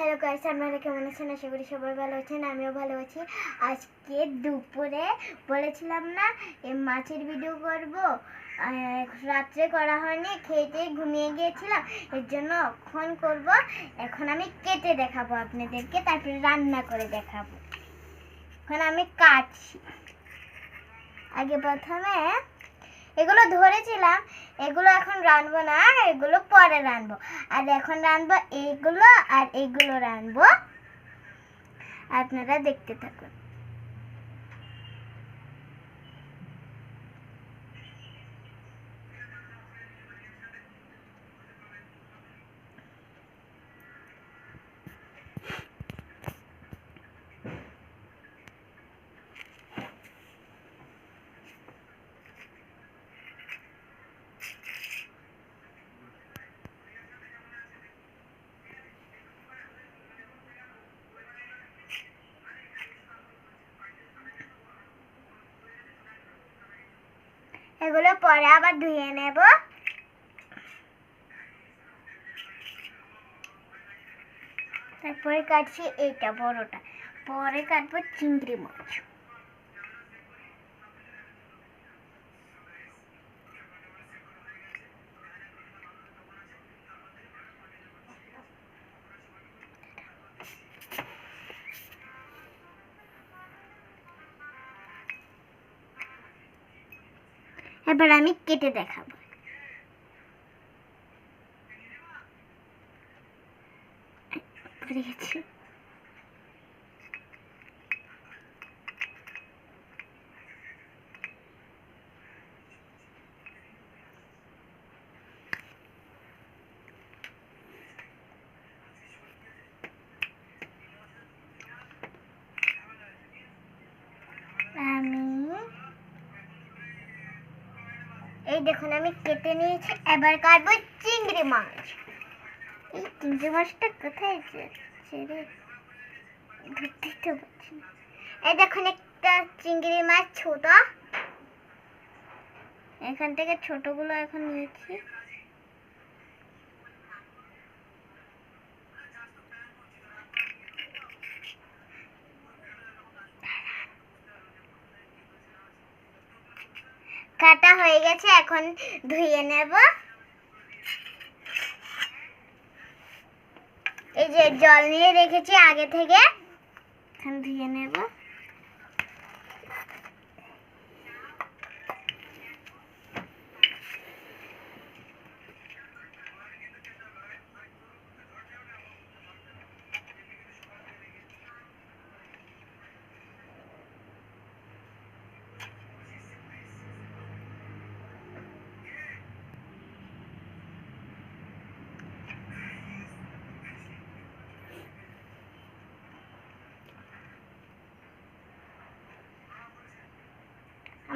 Hello guys আপনারা কেমন আছেন? আশা করি সবাই ভালো আছেন, আমিও ভালো আছি। আজকে দুপুরে বলেছিলাম না মাছের ভিডিও করব। রাত্রে করা হয়নি খেতে ঘুমিয়ে গিয়েছিলাম, এর জন্য এখন করব। এখন আমি কেটে দেখাবো আপনাদেরকে, তারপরে রান্না করে দেখাবো। এখন আমি কাটছি। আগে প্রথমে এগুলো ধরেছিলাম, এগুলো এখন রানবো না এগুলো পরে রানবো আর এখন রানবো এইগুলো আর এইগুলো রানবো আপনারা দেখতে থাকুন। এগুলো পরে আবার ধুয়ে নেব। তারপরে কাটছি এইটা বড়টা। পরে কাটবো চিংড়ি মাছ এবার আমি কেটে দেখাবো। গেছে আমি এই দেখুন, আমি কেটে নিয়েছি, এবার কাটবো চিংড়ি মাছ। এই চিংড়ি মাছটা কোথায় যাচ্ছে রে? ধরতেই তো পারছি না। এই দেখুন, একটা চিংড়ি মাছ ছোট। এখান থেকে ছোটগুলো এখন নিয়েছি। কাটা হয়ে গেছে, এখন ধুয়ে নেব। এই যে জল নিয়ে রেখেছি আগে থেকে, এখন ধুয়ে নেব।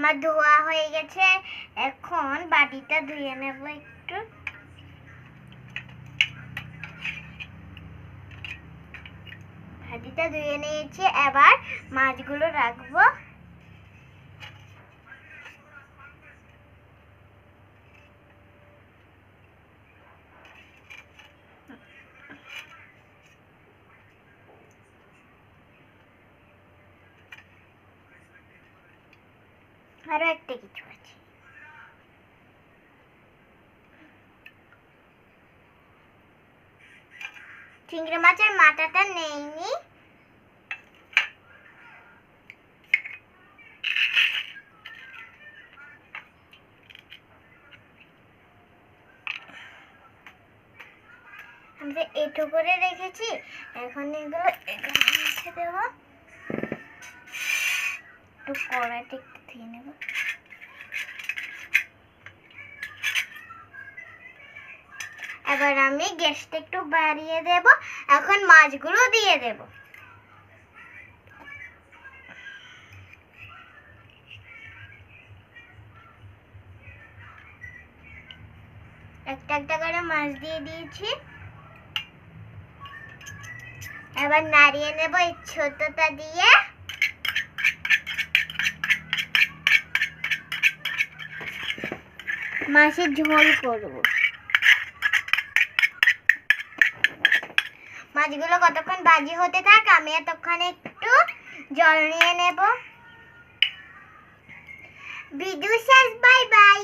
আমার ধোয়া হয়ে গেছে। এখন বাটিটা ধুয়ে নেব একটু। বাটিটা ধুয়ে নিয়েছি। এবার মাছগুলো রাখব। আরও একটা কিছু আছে। চিংড়ি মাছের মাথাটা নেইনি। যে করে রেখেছি, এখন এগুলো এখানে দেবো। একটু কড়াইতে ধুয়ে নেব। এবার আমি গ্যাসটা একটু বাড়িয়ে দেব। এখন মাছগুলো দিয়ে দেব। একটা একটা করে মাছ দিয়ে দিয়েছি। এবার নাড়িয়ে নেব এই ছোটটা দিয়ে। মাছের ঝোল করব। মাছগুলো কতক্ষণ বাজি হতে থাক, আমি এতক্ষণ একটু জল নিয়ে নেব। বিদু শেষ বাই।